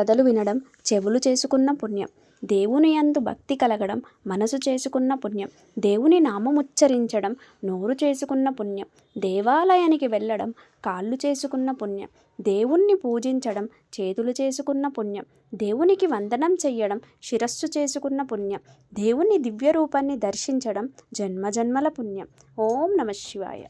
కథలు వినడం చెవులు చేసుకున్న పుణ్యం. దేవుని యందు భక్తి కలగడం మనసు చేసుకున్న పుణ్యం. దేవుని నామముచ్చరించడం నోరు చేసుకున్న పుణ్యం. దేవాలయానికి వెళ్ళడం కాళ్ళు చేసుకున్న పుణ్యం. దేవుణ్ణి పూజించడం చేతులు చేసుకున్న పుణ్యం. దేవునికి వందనం చెయ్యడం శిరస్సు చేసుకున్న పుణ్యం. దేవుని దివ్య రూపాన్ని దర్శించడం జన్మజన్మల పుణ్యం. ఓం నమ శివాయ.